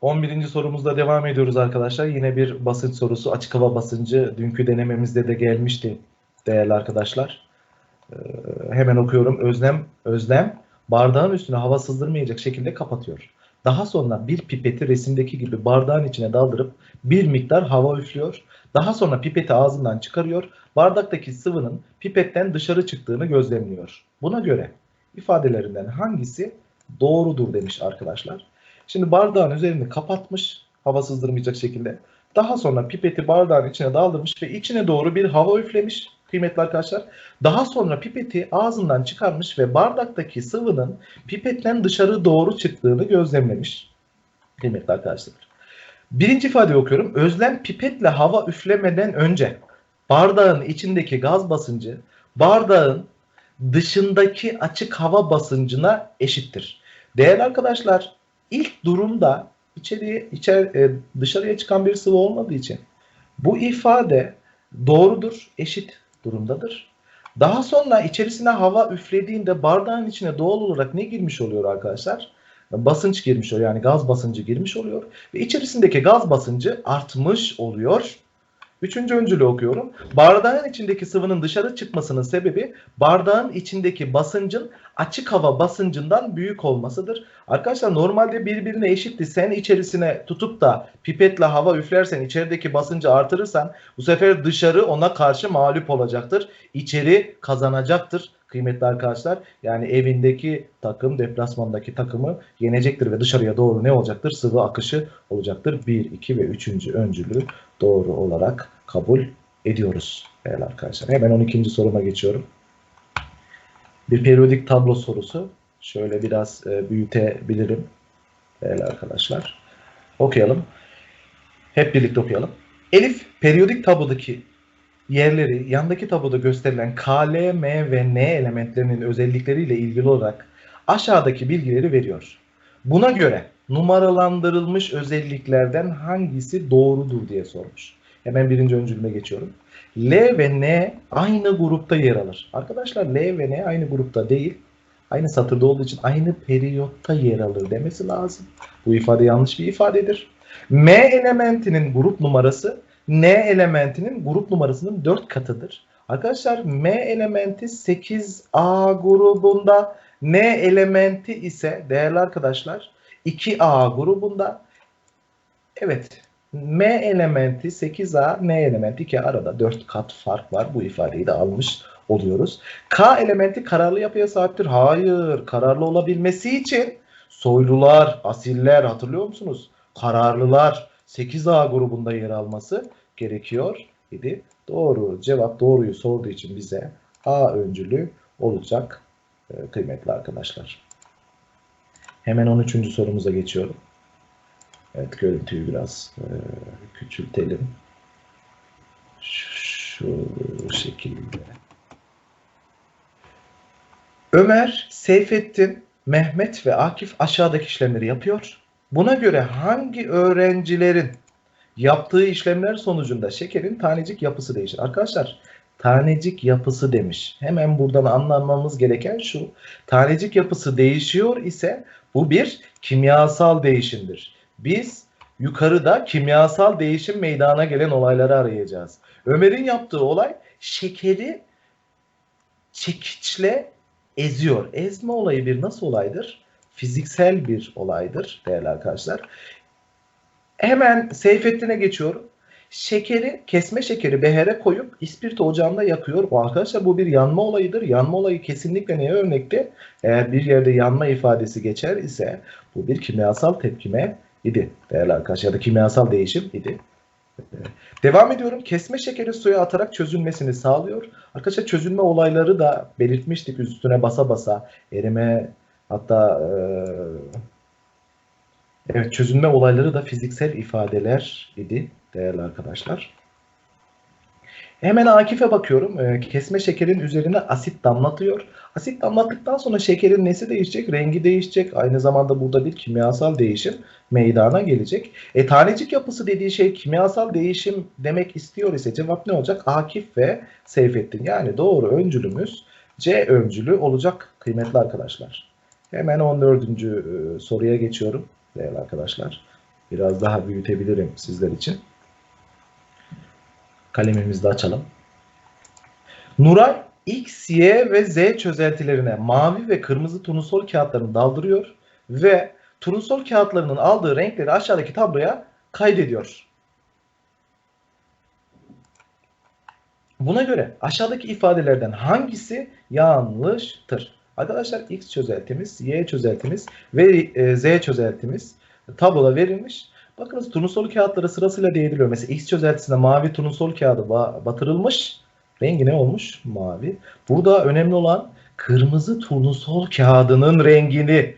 11. sorumuzda devam ediyoruz arkadaşlar. Yine bir basınç sorusu. Açık hava basıncı dünkü denememizde de gelmişti değerli arkadaşlar. Ee, hemen okuyorum. Özlem, Özlem bardağın üstüne hava sızdırmayacak şekilde kapatıyor. Daha sonra bir pipeti resimdeki gibi bardağın içine daldırıp bir miktar hava üflüyor. Daha sonra pipeti ağzından çıkarıyor. Bardaktaki sıvının pipetten dışarı çıktığını gözlemliyor. Buna göre ifadelerinden hangisi doğrudur demiş arkadaşlar. Şimdi bardağın üzerini kapatmış hava sızdırmayacak şekilde. Daha sonra pipeti bardağın içine daldırmış ve içine doğru bir hava üflemiş kıymetli arkadaşlar. Daha sonra pipeti ağzından çıkarmış ve bardaktaki sıvının pipetten dışarı doğru çıktığını gözlemlemiş kıymetli arkadaşlar. Birinci ifadeyi okuyorum. Özlem pipetle hava üflemeden önce bardağın içindeki gaz basıncı bardağın dışındaki açık hava basıncına eşittir. Değerli arkadaşlar ilk durumda içeriye içer e, dışarıya çıkan bir sıvı olmadığı için bu ifade doğrudur, eşit durumdadır. Daha sonra içerisine hava üflediğinde bardağın içine doğal olarak ne girmiş oluyor arkadaşlar? Basınç girmiş oluyor yani gaz basıncı girmiş oluyor ve içerisindeki gaz basıncı artmış oluyor. Üçüncü öncülü okuyorum. Bardağın içindeki sıvının dışarı çıkmasının sebebi bardağın içindeki basıncın açık hava basıncından büyük olmasıdır. Arkadaşlar normalde birbirine eşitti. Sen içerisine tutup da pipetle hava üflersen içerideki basıncı artırırsan bu sefer dışarı ona karşı mağlup olacaktır. İçeri kazanacaktır kıymetli arkadaşlar. Yani evindeki takım deplasmandaki takımı yenecektir ve dışarıya doğru ne olacaktır? Sıvı akışı olacaktır. 1, 2 ve 3. öncülü doğru olarak kabul ediyoruz değerli arkadaşlar. Hemen 12. soruma geçiyorum. Bir periyodik tablo sorusu. Şöyle biraz e, büyütebilirim değerli arkadaşlar. Okuyalım. Hep birlikte okuyalım. Elif periyodik tablodaki yerleri yandaki tabloda gösterilen K, L, M ve N elementlerinin özellikleriyle ilgili olarak aşağıdaki bilgileri veriyor. Buna göre numaralandırılmış özelliklerden hangisi doğrudur diye sormuş. Hemen birinci öncülüme geçiyorum. L ve N aynı grupta yer alır. Arkadaşlar L ve N aynı grupta değil. Aynı satırda olduğu için aynı periyotta yer alır demesi lazım. Bu ifade yanlış bir ifadedir. M elementinin grup numarası N elementinin grup numarasının 4 katıdır. Arkadaşlar M elementi 8A grubunda, N elementi ise değerli arkadaşlar 2A grubunda. Evet M elementi 8A, N elementi 2 arada 4 kat fark var. Bu ifadeyi de almış oluyoruz. K elementi kararlı yapıya sahiptir. Hayır, kararlı olabilmesi için soylular, asiller hatırlıyor musunuz? Kararlılar 8A grubunda yer alması gerekiyor idi. Doğru cevap doğruyu sorduğu için bize A öncülü olacak e, kıymetli arkadaşlar. Hemen 13. sorumuza geçiyorum. Evet görüntüyü biraz e, küçültelim. Şu şekilde. Ömer, Seyfettin, Mehmet ve Akif aşağıdaki işlemleri yapıyor. Buna göre hangi öğrencilerin yaptığı işlemler sonucunda şekerin tanecik yapısı değişir? Arkadaşlar tanecik yapısı demiş. Hemen buradan anlamamız gereken şu. Tanecik yapısı değişiyor ise bu bir kimyasal değişimdir. Biz yukarıda kimyasal değişim meydana gelen olayları arayacağız. Ömer'in yaptığı olay şekeri çekiçle eziyor. Ezme olayı bir nasıl olaydır? Fiziksel bir olaydır değerli arkadaşlar. Hemen Seyfettin'e geçiyorum. Şekeri, kesme şekeri behere koyup ispirto ocağında yakıyor. O arkadaşlar bu bir yanma olayıdır. Yanma olayı kesinlikle neye örnekti? Eğer bir yerde yanma ifadesi geçer ise bu bir kimyasal tepkime idi değerli arkadaşlar ya da kimyasal değişim idi. Devam ediyorum. Kesme şekeri suya atarak çözülmesini sağlıyor. Arkadaşlar çözülme olayları da belirtmiştik üstüne basa basa. Erime hatta e, evet çözülme olayları da fiziksel ifadeler idi değerli arkadaşlar. Hemen Akif'e bakıyorum. E, kesme şekerin üzerine asit damlatıyor. Asit damlattıktan sonra şekerin nesi değişecek? Rengi değişecek. Aynı zamanda burada bir kimyasal değişim meydana gelecek. E, tanecik yapısı dediği şey kimyasal değişim demek istiyor ise cevap ne olacak? Akif ve Seyfettin. Yani doğru öncülümüz C öncülü olacak kıymetli arkadaşlar. Hemen 14. soruya geçiyorum değerli arkadaşlar. Biraz daha büyütebilirim sizler için. Kalemimizi de açalım. Nuray X, Y ve Z çözeltilerine mavi ve kırmızı turnusol kağıtlarını daldırıyor ve turnusol kağıtlarının aldığı renkleri aşağıdaki tabloya kaydediyor. Buna göre aşağıdaki ifadelerden hangisi yanlıştır? Arkadaşlar X çözeltimiz, Y çözeltimiz ve e, Z çözeltimiz tabloda verilmiş. Bakınız turnusol kağıtları sırasıyla değdiriliyor. Mesela X çözeltisinde mavi turnusol kağıdı batırılmış. Rengi ne olmuş? Mavi. Burada önemli olan kırmızı turnusol kağıdının rengini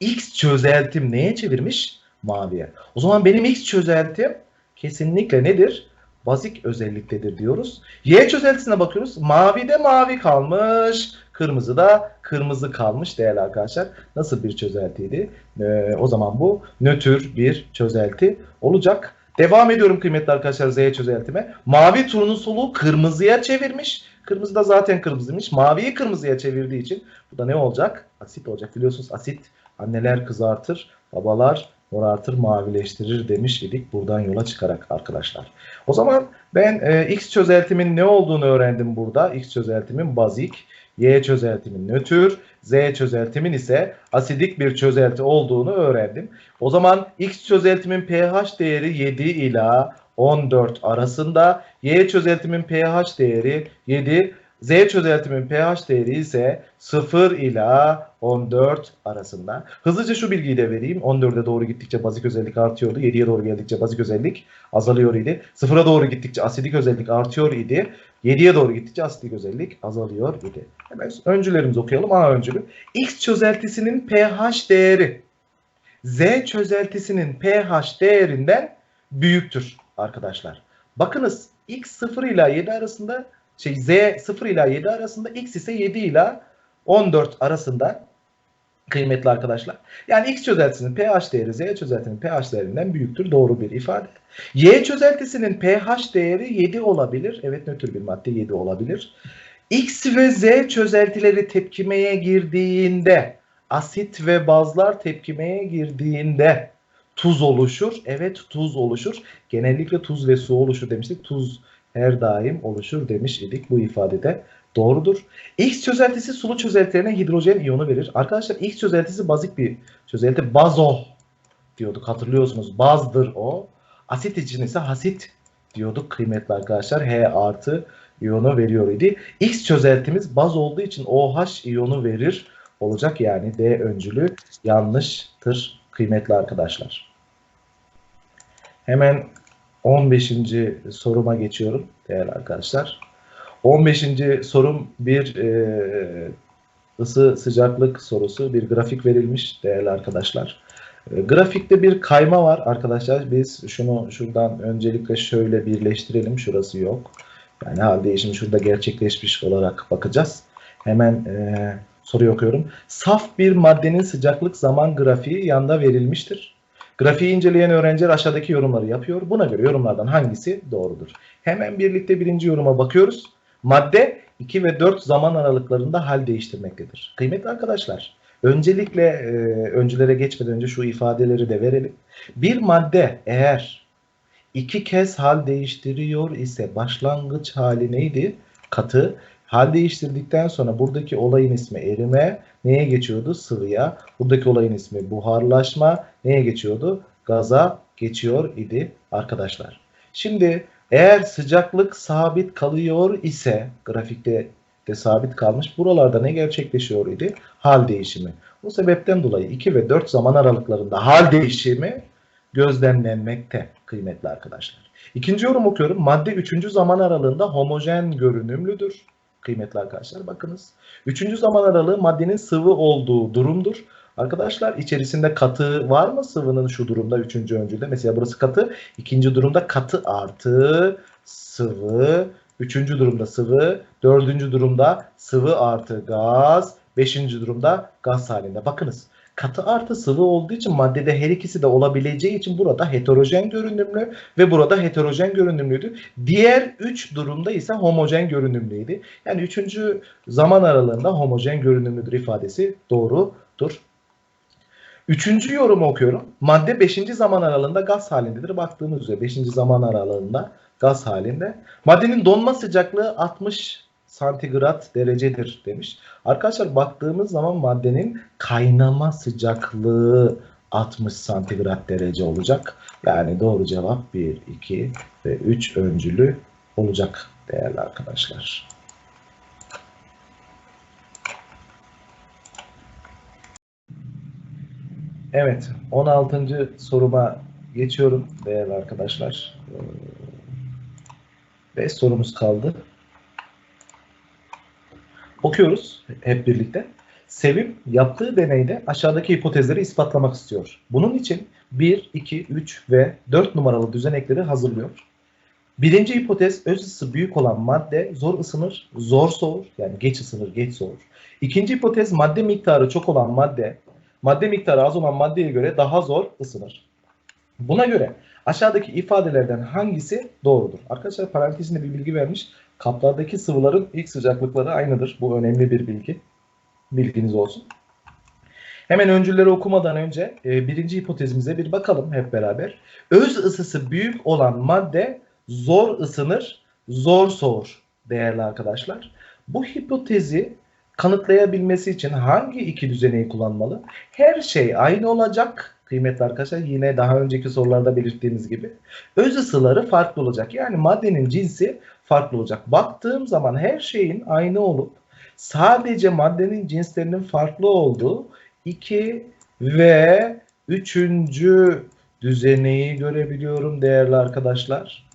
X çözeltim neye çevirmiş? Maviye. O zaman benim X çözeltim kesinlikle nedir? Bazik özelliktedir diyoruz. Y çözeltisine bakıyoruz. Mavi de mavi kalmış. Kırmızı da kırmızı kalmış değerli arkadaşlar. Nasıl bir çözeltiydi? Ee, o zaman bu nötr bir çözelti olacak. Devam ediyorum kıymetli arkadaşlar Z çözeltime. Mavi turnusolu kırmızıya çevirmiş. Kırmızı da zaten kırmızıymış. Maviyi kırmızıya çevirdiği için bu da ne olacak? Asit olacak. Biliyorsunuz asit anneler kızartır, babalar morartır, mavileştirir demiş idik buradan yola çıkarak arkadaşlar. O zaman ben e, X çözeltimin ne olduğunu öğrendim burada. X çözeltimin bazik, Y çözeltimin nötr, Z çözeltimin ise asidik bir çözelti olduğunu öğrendim. O zaman X çözeltimin pH değeri 7 ila 14 arasında, Y çözeltimin pH değeri 7 Z çözeltimin pH değeri ise 0 ila 14 arasında. Hızlıca şu bilgiyi de vereyim. 14'e doğru gittikçe bazik özellik artıyordu. 7'ye doğru geldikçe bazik özellik azalıyor idi. 0'a doğru gittikçe asidik özellik artıyor idi. 7'ye doğru gittikçe asidik özellik azalıyor idi. Hemen öncülerimizi okuyalım. A öncülü. X çözeltisinin pH değeri Z çözeltisinin pH değerinden büyüktür arkadaşlar. Bakınız X 0 ile 7 arasında şey Z 0 ila 7 arasında X ise 7 ila 14 arasında kıymetli arkadaşlar. Yani X çözeltisinin pH değeri Z çözeltisinin pH değerinden büyüktür. Doğru bir ifade. Y çözeltisinin pH değeri 7 olabilir. Evet nötr bir madde 7 olabilir. X ve Z çözeltileri tepkimeye girdiğinde asit ve bazlar tepkimeye girdiğinde tuz oluşur. Evet tuz oluşur. Genellikle tuz ve su oluşur demiştik. Tuz her daim oluşur demiş idik bu ifadede. Doğrudur. X çözeltisi sulu çözeltilerine hidrojen iyonu verir. Arkadaşlar X çözeltisi bazik bir çözelti. Bazo diyorduk hatırlıyorsunuz. Bazdır o. Asit için ise hasit diyorduk kıymetli arkadaşlar. H artı iyonu veriyor idi. X çözeltimiz baz olduğu için OH iyonu verir olacak yani D öncülü yanlıştır kıymetli arkadaşlar. Hemen 15. soruma geçiyorum değerli arkadaşlar. 15. sorum bir e, ısı sıcaklık sorusu. Bir grafik verilmiş değerli arkadaşlar. E, grafikte bir kayma var arkadaşlar. Biz şunu şuradan öncelikle şöyle birleştirelim. Şurası yok. Yani hal değişimi şurada gerçekleşmiş olarak bakacağız. Hemen e, soruyu okuyorum. Saf bir maddenin sıcaklık zaman grafiği yanda verilmiştir. Grafiği inceleyen öğrenciler aşağıdaki yorumları yapıyor. Buna göre yorumlardan hangisi doğrudur? Hemen birlikte birinci yoruma bakıyoruz. Madde 2 ve 4 zaman aralıklarında hal değiştirmektedir. Kıymetli arkadaşlar, öncelikle e, öncülere geçmeden önce şu ifadeleri de verelim. Bir madde eğer iki kez hal değiştiriyor ise başlangıç hali neydi? Katı. Hal değiştirdikten sonra buradaki olayın ismi erime. Neye geçiyordu? Sıvıya. Buradaki olayın ismi buharlaşma. Neye geçiyordu? Gaza geçiyor idi arkadaşlar. Şimdi eğer sıcaklık sabit kalıyor ise grafikte de sabit kalmış. Buralarda ne gerçekleşiyor idi? Hal değişimi. Bu sebepten dolayı 2 ve 4 zaman aralıklarında hal değişimi gözlemlenmekte kıymetli arkadaşlar. İkinci yorum okuyorum. Madde 3. zaman aralığında homojen görünümlüdür kıymetli arkadaşlar. Bakınız. Üçüncü zaman aralığı maddenin sıvı olduğu durumdur. Arkadaşlar içerisinde katı var mı sıvının şu durumda üçüncü öncülde? Mesela burası katı. ikinci durumda katı artı sıvı. Üçüncü durumda sıvı. Dördüncü durumda sıvı artı gaz. Beşinci durumda gaz halinde. Bakınız katı artı sıvı olduğu için maddede her ikisi de olabileceği için burada heterojen görünümlü ve burada heterojen görünümlüydü. Diğer üç durumda ise homojen görünümlüydü. Yani üçüncü zaman aralığında homojen görünümlüdür ifadesi doğrudur. Üçüncü yorumu okuyorum. Madde 5. zaman aralığında gaz halindedir. Baktığımız üzere 5. zaman aralığında gaz halinde. Maddenin donma sıcaklığı 60 santigrat derecedir demiş. Arkadaşlar baktığımız zaman maddenin kaynama sıcaklığı 60 santigrat derece olacak. Yani doğru cevap 1, 2 ve 3 öncülü olacak değerli arkadaşlar. Evet, 16. soruma geçiyorum değerli arkadaşlar. 5 sorumuz kaldı. Okuyoruz hep birlikte. Sevim yaptığı deneyde aşağıdaki hipotezleri ispatlamak istiyor. Bunun için 1, 2, 3 ve 4 numaralı düzenekleri hazırlıyor. Birinci hipotez öz ısı büyük olan madde zor ısınır, zor soğur. Yani geç ısınır, geç soğur. İkinci hipotez madde miktarı çok olan madde, madde miktarı az olan maddeye göre daha zor ısınır. Buna göre aşağıdaki ifadelerden hangisi doğrudur? Arkadaşlar parantezinde bir bilgi vermiş. Kaplardaki sıvıların ilk sıcaklıkları aynıdır. Bu önemli bir bilgi. Bilginiz olsun. Hemen öncülleri okumadan önce e, birinci hipotezimize bir bakalım hep beraber. Öz ısısı büyük olan madde zor ısınır, zor soğur değerli arkadaşlar. Bu hipotezi kanıtlayabilmesi için hangi iki düzeneyi kullanmalı? Her şey aynı olacak kıymetli arkadaşlar. Yine daha önceki sorularda belirttiğimiz gibi. Öz ısıları farklı olacak. Yani maddenin cinsi farklı olacak. Baktığım zaman her şeyin aynı olup sadece maddenin cinslerinin farklı olduğu 2 ve 3. düzeneyi görebiliyorum değerli arkadaşlar.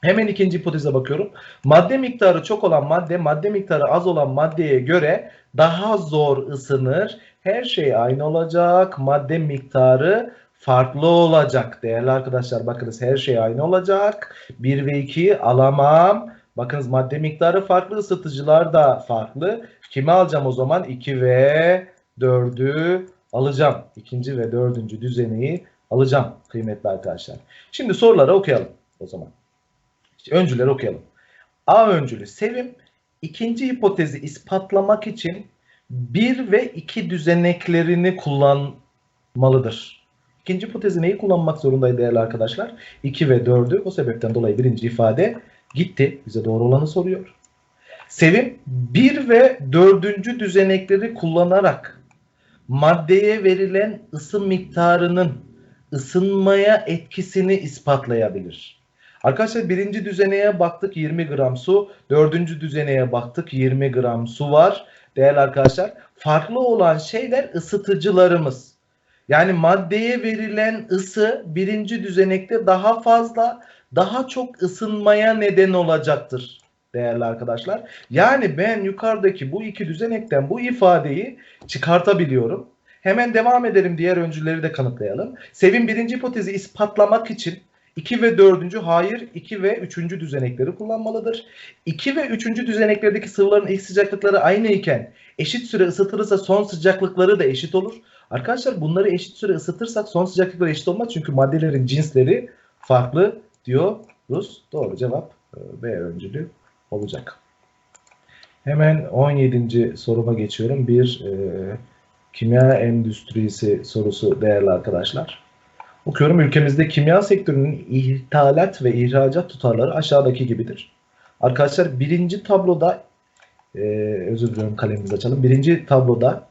Hemen ikinci hipoteze bakıyorum. Madde miktarı çok olan madde, madde miktarı az olan maddeye göre daha zor ısınır. Her şey aynı olacak. Madde miktarı farklı olacak. Değerli arkadaşlar bakınız her şey aynı olacak. 1 ve 2'yi alamam. Bakınız madde miktarı farklı, ısıtıcılar da farklı. Kimi alacağım o zaman? 2 ve 4'ü alacağım. İkinci ve dördüncü düzeneyi alacağım kıymetli arkadaşlar. Şimdi soruları okuyalım o zaman. İşte öncüleri okuyalım. A öncülü Sevim ikinci hipotezi ispatlamak için 1 ve 2 düzeneklerini kullanmalıdır. İkinci neyi kullanmak zorundaydı değerli arkadaşlar? 2 ve 4'ü o sebepten dolayı birinci ifade gitti. Bize doğru olanı soruyor. Sevim 1 ve 4. düzenekleri kullanarak maddeye verilen ısı miktarının ısınmaya etkisini ispatlayabilir. Arkadaşlar birinci düzeneye baktık 20 gram su. Dördüncü düzeneye baktık 20 gram su var. Değerli arkadaşlar farklı olan şeyler ısıtıcılarımız. Yani maddeye verilen ısı birinci düzenekte daha fazla, daha çok ısınmaya neden olacaktır değerli arkadaşlar. Yani ben yukarıdaki bu iki düzenekten bu ifadeyi çıkartabiliyorum. Hemen devam edelim diğer öncüleri de kanıtlayalım. Sevin birinci hipotezi ispatlamak için 2 ve 4. hayır 2 ve 3. düzenekleri kullanmalıdır. 2 ve 3. düzeneklerdeki sıvıların ilk sıcaklıkları aynı iken eşit süre ısıtılırsa son sıcaklıkları da eşit olur. Arkadaşlar bunları eşit süre ısıtırsak son sıcaklıkları eşit olmaz çünkü maddelerin cinsleri farklı diyoruz. Doğru cevap e, B öncülü olacak. Hemen 17. soruma geçiyorum. Bir e, kimya endüstrisi sorusu değerli arkadaşlar. Okuyorum ülkemizde kimya sektörünün ithalat ve ihracat tutarları aşağıdaki gibidir. Arkadaşlar birinci tabloda e, özür diliyorum kalemimizi açalım. Birinci tabloda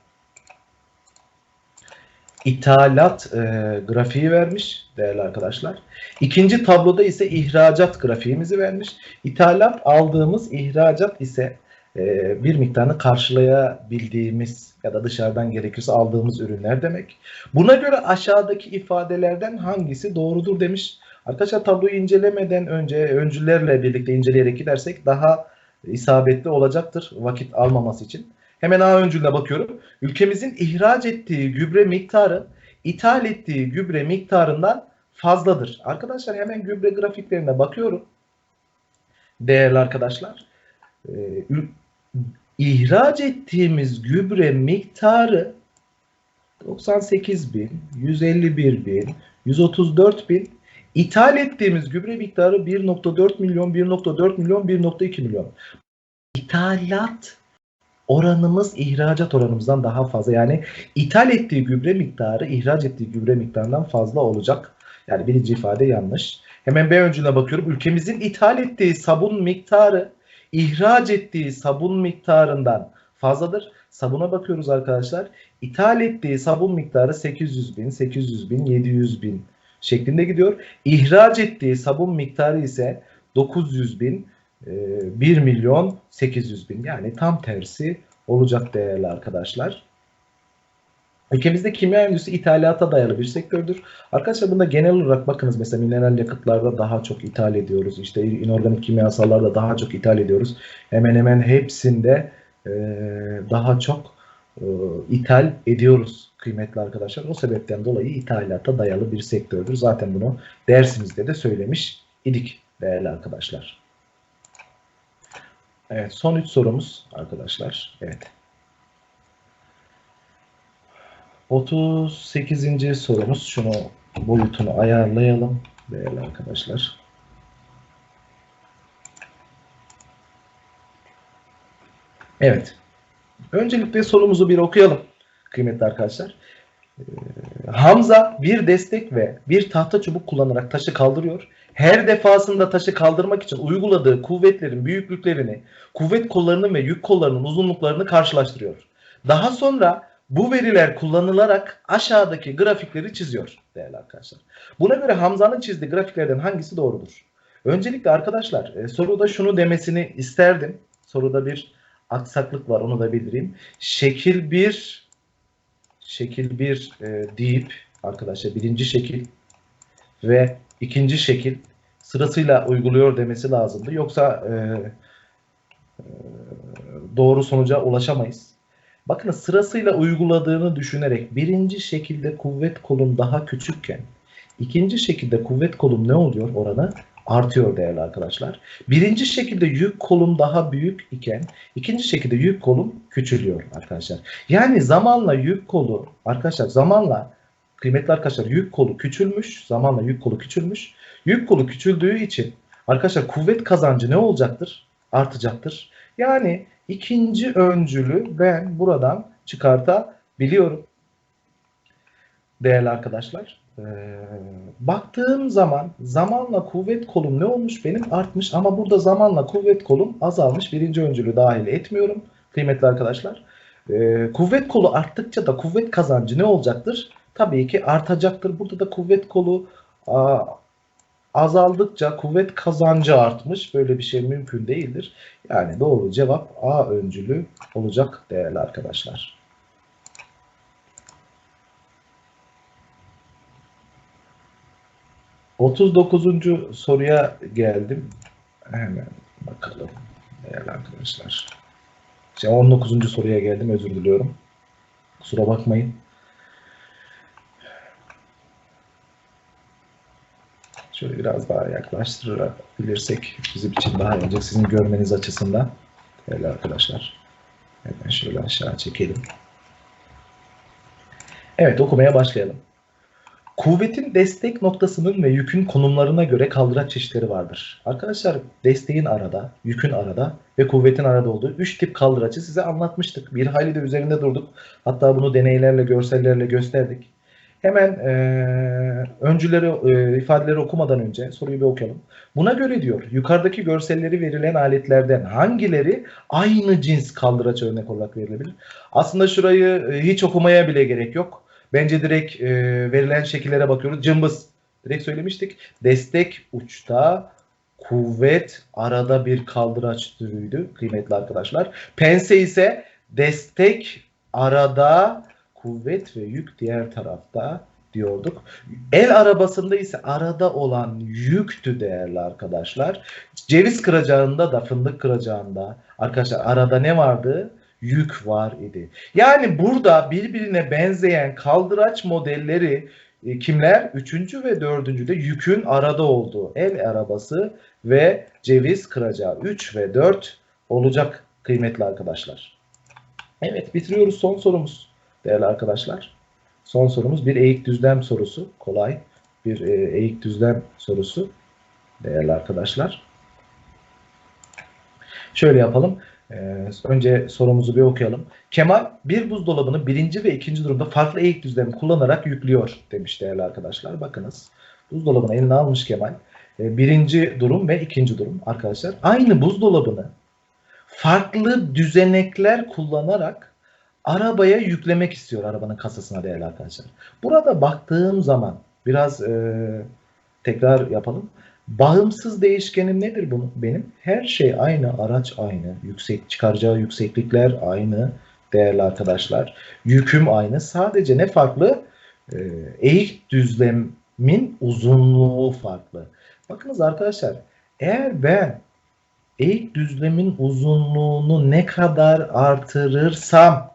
ithalat e, grafiği vermiş değerli arkadaşlar. İkinci tabloda ise ihracat grafiğimizi vermiş. İthalat aldığımız ihracat ise bir miktarını karşılayabildiğimiz ya da dışarıdan gerekirse aldığımız ürünler demek. Buna göre aşağıdaki ifadelerden hangisi doğrudur demiş. Arkadaşlar tabloyu incelemeden önce öncülerle birlikte inceleyerek gidersek daha isabetli olacaktır vakit almaması için. Hemen A öncülüne bakıyorum. Ülkemizin ihraç ettiği gübre miktarı ithal ettiği gübre miktarından fazladır. Arkadaşlar hemen gübre grafiklerine bakıyorum. Değerli arkadaşlar. İhraç ettiğimiz gübre miktarı 98 bin, 151 bin, 134 bin. İthal ettiğimiz gübre miktarı 1.4 milyon, 1.4 milyon, 1.2 milyon. İthalat oranımız ihracat oranımızdan daha fazla. Yani ithal ettiği gübre miktarı ihraç ettiği gübre miktarından fazla olacak. Yani birinci ifade yanlış. Hemen B öncüne bakıyorum. Ülkemizin ithal ettiği sabun miktarı ihraç ettiği sabun miktarından fazladır. Sabuna bakıyoruz arkadaşlar. İthal ettiği sabun miktarı 800 bin, 800 bin, 700 bin şeklinde gidiyor. İhraç ettiği sabun miktarı ise 900 bin, 1 milyon 800 bin. Yani tam tersi olacak değerli arkadaşlar. Ülkemizde kimya endüstrisi ithalata dayalı bir sektördür. Arkadaşlar bunda genel olarak bakınız mesela mineral yakıtlarda daha çok ithal ediyoruz. İşte inorganik kimyasallarda daha çok ithal ediyoruz. Hemen hemen hepsinde e, daha çok e, ithal ediyoruz kıymetli arkadaşlar. O sebepten dolayı ithalata dayalı bir sektördür. Zaten bunu dersimizde de söylemiş idik değerli arkadaşlar. Evet son 3 sorumuz arkadaşlar. Evet. 38. sorumuz. Şunu boyutunu ayarlayalım değerli arkadaşlar. Evet. Öncelikle sorumuzu bir okuyalım kıymetli arkadaşlar. Ee, Hamza bir destek ve bir tahta çubuk kullanarak taşı kaldırıyor. Her defasında taşı kaldırmak için uyguladığı kuvvetlerin büyüklüklerini, kuvvet kollarının ve yük kollarının uzunluklarını karşılaştırıyor. Daha sonra bu veriler kullanılarak aşağıdaki grafikleri çiziyor değerli arkadaşlar. Buna göre Hamza'nın çizdiği grafiklerden hangisi doğrudur? Öncelikle arkadaşlar e, soruda şunu demesini isterdim. Soruda bir aksaklık var onu da bildireyim. Şekil 1 şekil 1 e, deyip arkadaşlar birinci şekil ve ikinci şekil sırasıyla uyguluyor demesi lazımdı. Yoksa e, e, doğru sonuca ulaşamayız. Bakın sırasıyla uyguladığını düşünerek birinci şekilde kuvvet kolum daha küçükken ikinci şekilde kuvvet kolum ne oluyor oranı? Artıyor değerli arkadaşlar. Birinci şekilde yük kolum daha büyük iken ikinci şekilde yük kolum küçülüyor arkadaşlar. Yani zamanla yük kolu arkadaşlar zamanla kıymetli arkadaşlar yük kolu küçülmüş. Zamanla yük kolu küçülmüş. Yük kolu küçüldüğü için arkadaşlar kuvvet kazancı ne olacaktır? Artacaktır. Yani ikinci öncülü ben buradan çıkartabiliyorum. Değerli arkadaşlar. Ee, baktığım zaman zamanla kuvvet kolum ne olmuş? Benim artmış ama burada zamanla kuvvet kolum azalmış. Birinci öncülü dahil etmiyorum. Kıymetli arkadaşlar. Ee, kuvvet kolu arttıkça da kuvvet kazancı ne olacaktır? Tabii ki artacaktır. Burada da kuvvet kolu azaldıkça kuvvet kazancı artmış. Böyle bir şey mümkün değildir. Yani doğru cevap A öncülü olacak değerli arkadaşlar. Otuz dokuzuncu soruya geldim. Hemen bakalım değerli arkadaşlar. Şey, 19. soruya geldim özür diliyorum. Kusura bakmayın. Şöyle biraz daha yaklaştırabilirsek bizim için daha iyi olacak. Sizin görmeniz açısından. Değerli arkadaşlar. Hemen şöyle aşağı çekelim. Evet okumaya başlayalım. Kuvvetin destek noktasının ve yükün konumlarına göre kaldıraç çeşitleri vardır. Arkadaşlar desteğin arada, yükün arada ve kuvvetin arada olduğu 3 tip kaldıraçı size anlatmıştık. Bir hayli de üzerinde durduk. Hatta bunu deneylerle, görsellerle gösterdik. Hemen e, öncüleri, e, ifadeleri okumadan önce soruyu bir okuyalım. Buna göre diyor, yukarıdaki görselleri verilen aletlerden hangileri aynı cins kaldıraç örnek olarak verilebilir? Aslında şurayı e, hiç okumaya bile gerek yok. Bence direkt e, verilen şekillere bakıyoruz. Cımbız, direkt söylemiştik. Destek uçta, kuvvet arada bir kaldıraç türüydü kıymetli arkadaşlar. Pense ise destek arada kuvvet ve yük diğer tarafta diyorduk. El arabasında ise arada olan yüktü değerli arkadaşlar. Ceviz kıracağında da fındık kıracağında arkadaşlar arada ne vardı? Yük var idi. Yani burada birbirine benzeyen kaldıraç modelleri e, kimler? Üçüncü ve dördüncü de yükün arada olduğu el arabası ve ceviz kıracağı 3 ve 4 olacak kıymetli arkadaşlar. Evet bitiriyoruz son sorumuz değerli arkadaşlar. Son sorumuz bir eğik düzlem sorusu. Kolay bir e, eğik düzlem sorusu değerli arkadaşlar. Şöyle yapalım. Ee, önce sorumuzu bir okuyalım. Kemal bir buzdolabını birinci ve ikinci durumda farklı eğik düzlemi kullanarak yüklüyor demiş değerli arkadaşlar. Bakınız buzdolabını eline almış Kemal. Ee, birinci durum ve ikinci durum arkadaşlar. Aynı buzdolabını farklı düzenekler kullanarak arabaya yüklemek istiyor arabanın kasasına değerli arkadaşlar. Burada baktığım zaman biraz e, tekrar yapalım. Bağımsız değişkenim nedir bunun benim? Her şey aynı, araç aynı, yüksek çıkaracağı yükseklikler aynı değerli arkadaşlar. Yüküm aynı. Sadece ne farklı? Ee, eğik düzlemin uzunluğu farklı. Bakınız arkadaşlar, eğer ben eğik düzlemin uzunluğunu ne kadar artırırsam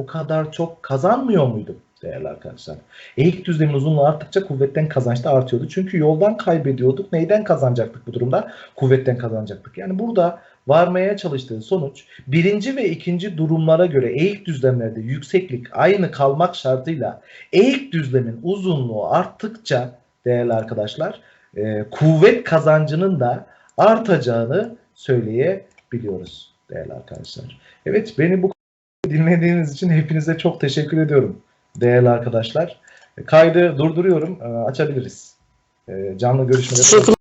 o kadar çok kazanmıyor muydum değerli arkadaşlar? Eğik düzlemin uzunluğu arttıkça kuvvetten kazanç da artıyordu. Çünkü yoldan kaybediyorduk. Neyden kazanacaktık bu durumda? Kuvvetten kazanacaktık. Yani burada varmaya çalıştığı sonuç birinci ve ikinci durumlara göre eğik düzlemlerde yükseklik aynı kalmak şartıyla eğik düzlemin uzunluğu arttıkça değerli arkadaşlar e, kuvvet kazancının da artacağını söyleyebiliyoruz değerli arkadaşlar. Evet beni bu dinlediğiniz için hepinize çok teşekkür ediyorum değerli arkadaşlar. Kaydı durduruyorum. Ee, Açabiliriz. Ee, Canlı görüşmeleri. Teşekkür